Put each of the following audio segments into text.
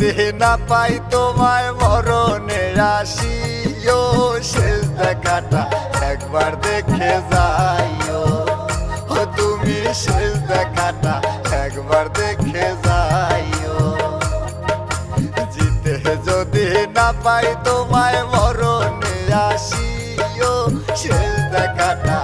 যদি না পাই তোমায় মরণে আসিও। শেষ দেখাটা একবার দেখে যাইও। ও তুমি শেষ দেখাটা একবার দেখে যাইও। জিতে যদি না পাই তোমায় মরণে আসিও। শেষ দেখাটা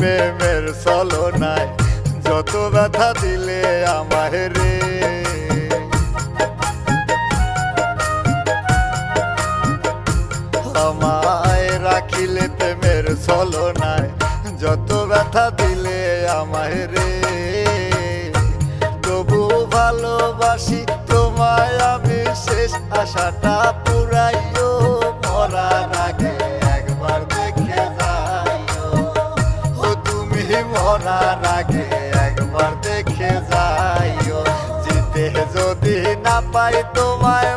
প্রেমের চলনায় যত ব্যথা দিলে আমায় রে। আমায় রাখিলে প্রেমের চলনায় যত ব্যথা দিলে আমায় রে। তবু ভালোবাসি তোমায় আমি শেষ আশাটা। মরার আগে একবার দেখে যাইও। জিতে যদি না পাই তোমায়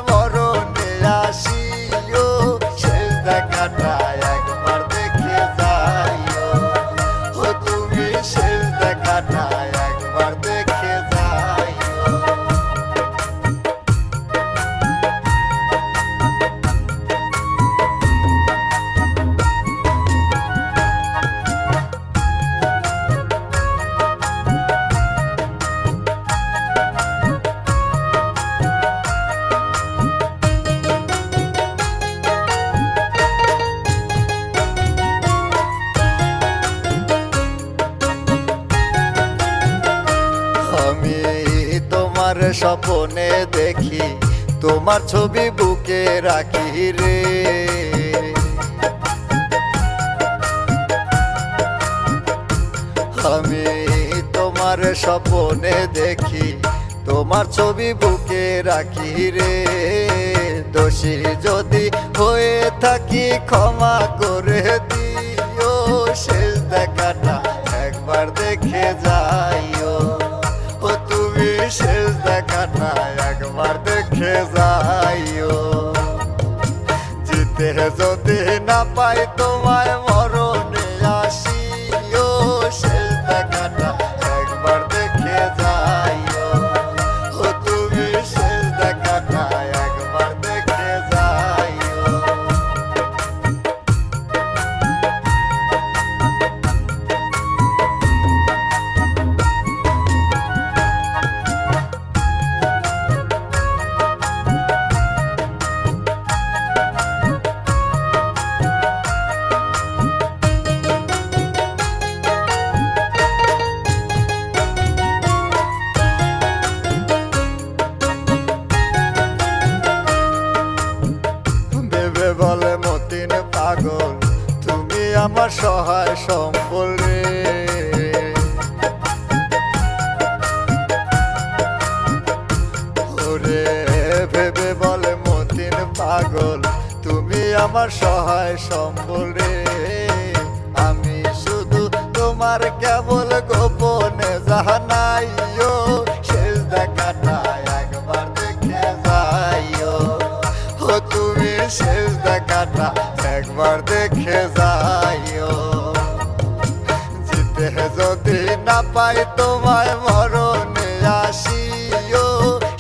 স্বপনে দেখি, তোমার ছবি বুকে রাখি রে। আমি তোমার স্বপনে দেখি, তোমার ছবি বুকে রাখি রে। দোষী যদি হয়ে থাকি ক্ষমা করে দিও, শেষ দেখাটা একবার দেখে যাইও যদি না পাই তোমায় পাগল, তুমি আমার সহায় সম্বল রে। ওরে, ভেবে বলে মতিন পাগল, তুমি আমার সহায় সম্বল রে। আমি শুধু তোমার কেবল গোপনে জানাইও শেষ দেখাটা একবার দেখে যাইও। জিতে যদি না পাই তোমায় মরণে আসিও।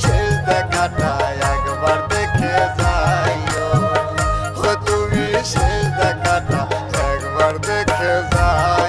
শেষ দেখাটা একবার দেখে যাইও। ও তুমি শেষ দেখাটা একবার দেখে যাইও